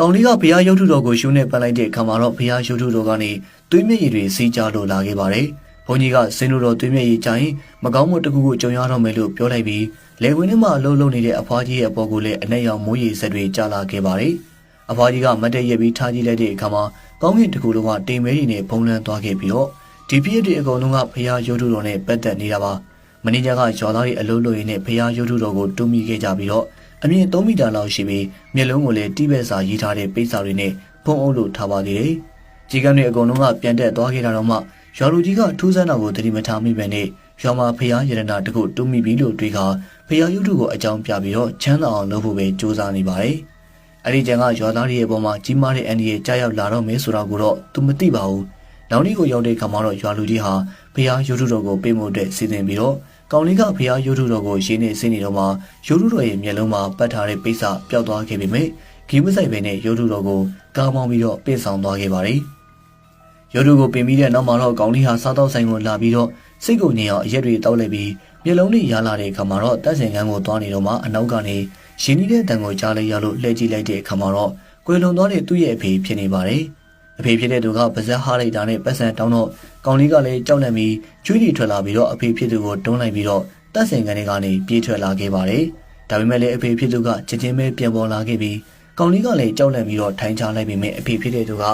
ကောင်လေးကဘုရားရုပ်ထုတော်ကိုရှုံးနဲ့ပတ်လိုက်တဲ့အခါမှာတော့ဘုရားရုပ်ထုတော်ကနေသွေးမျက်ရည်တွေစီးကြလို့လာခဲ့ပါတယ်။ဘုန်းကြီးကစင်းလို့တော်သွေးမျက်ရည်ကြရင်မကောင်းမှုတစ်ခုခုကြုံရတော့မယ်လို့ပြောလိုက်ပြီးလေဝင်ထဲမှာအလုံးလုံးနေတဲ့အဖွားကြီးရဲ့အပေါ်ကိုလည်းအနက်ရောင်မိုးရည်ဆက်တွေကျလာခဲ့ပါတယ်။အဖွားကြီးကမတ်တက်ရက်ပြီးထားကြည့်လိုက်တဲ့အခါမှာကောင်းကင်တစ်ခုလုံးကတိမ်မဲရီနဲ့ဖုံးလန်းသွားခဲ့ပြီးတော့ဒီပြည့်တွေအကုန်လုံးကဘုရားရုပ်ထုတော်နဲ့ပတ်သက်နေတာပါ။မင်းကြီးကရွာသားတွေအလုံးလုံးရင်းနဲ့ဘုရားရုပ်ထုတော်ကိုတူးမိခဲ့ကြပြီးတော့ အမြင့်3မီတာလောက်ရှိပြီးမျက်လုံးကိုလည်းတိဘက်စာရေးထားတဲ့ပိတ်စာတွေနဲ့ဖုံးအုပ်လို့ထားပါသေးတယ်။ကြီးကန်းတွေအကုန်လုံးကပြန်တက်သွားခဲ့တာတော့မှရွာလူကြီးကထူးဆန်းတာကိုသတိမထားမိပဲနဲ့ရွာမှာဖျားရတနာတခုတူးမိပြီလို့တွေးခါဖျားရုပ်ထုကိုအကြောင်းပြပြီးတော့ချမ်းသာအောင်လုပ်ဖို့ပဲကြိုးစားနေပါတယ်။အဲဒီကျန်ကရွာသားတွေရဲ့ပုံမှာကြီးမားတဲ့အန်ဒီရဲ့ကြားရောက်လာတော့မယ်ဆိုတာကိုတော့သူမသိပါဘူး။နောက်နေ့ကိုရောက်တဲ့ခါမှာတော့ရွာလူကြီးဟာဖျားရုပ်ထုတော်ကိုပေးမှုအတွက်စီစဉ်ပြီးတော့ ကောင်လေးကဖျားရုပ်ထုတော်ကိုရင်းနေစင်းနေတော့မှရုပ်ထုတော်ရဲ့မျက်လုံးမှာပတ်ထားတဲ့ပိတ်စပျောက်သွားခဲ့ပေမဲ့ဂီးမဆိုင်ပဲနဲ့ရုပ်ထုတော်ကိုကားမောင်းပြီးတော့ပြင်ဆောင်သွားခဲ့ပါတယ်။ရုပ်တုကိုပြင်ပြီးတဲ့နောက်မှာတော့ကောင်းလေးဟာစားတော့ဆိုင်ကိုလာပြီးတော့စိတ်ကိုငြိမ်အောင်အရက်တွေတောက်လိုက်ပြီးမျက်လုံးတွေရလာတဲ့အခါမှာတော့တက်ဆင်ကန်းကိုသွားနေတော့မှအနောက်ကနေရင်းနှီးတဲ့တန်ကိုကြားလိုက်ရလို့လှည့်ကြည့်လိုက်တဲ့အခါမှာတော့ကွယ်လွန်သွားတဲ့သူ့ရဲ့အဖေဖြစ်နေပါတယ်။ အဖေဖြစ်တဲ့သူကပါဇက်ဟားလိုက်တာနဲ့ပတ်စံတောင်းတော့ကောင်းလေးကလည်းကြောက်လန့်ပြီးကျွေးတွေထွက်လာပြီးတော့အဖေဖြစ်သူကိုတွန်းလိုက်ပြီးတော့တက်ဆင်ကန်းတွေကနေပြေးထွက်လာခဲ့ပါတယ်။ဒါပေမဲ့လည်းအဖေဖြစ်သူကချက်ချင်းပဲပြန်ပေါ်လာခဲ့ပြီးကောင်းလေးကလည်းကြောက်လန့်ပြီးတော့ထိုင်ချလိုက်ပေမဲ့အဖေဖြစ်တဲ့သူက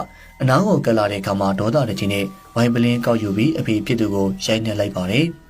အနားကိုကပ်လာတဲ့အခါမှာဒေါသတကြီးနဲ့ဝိုင်းပလင်းကောက်ယူပြီးအဖေဖြစ်သူကိုရိုက်နှက်လိုက်ပါတယ်။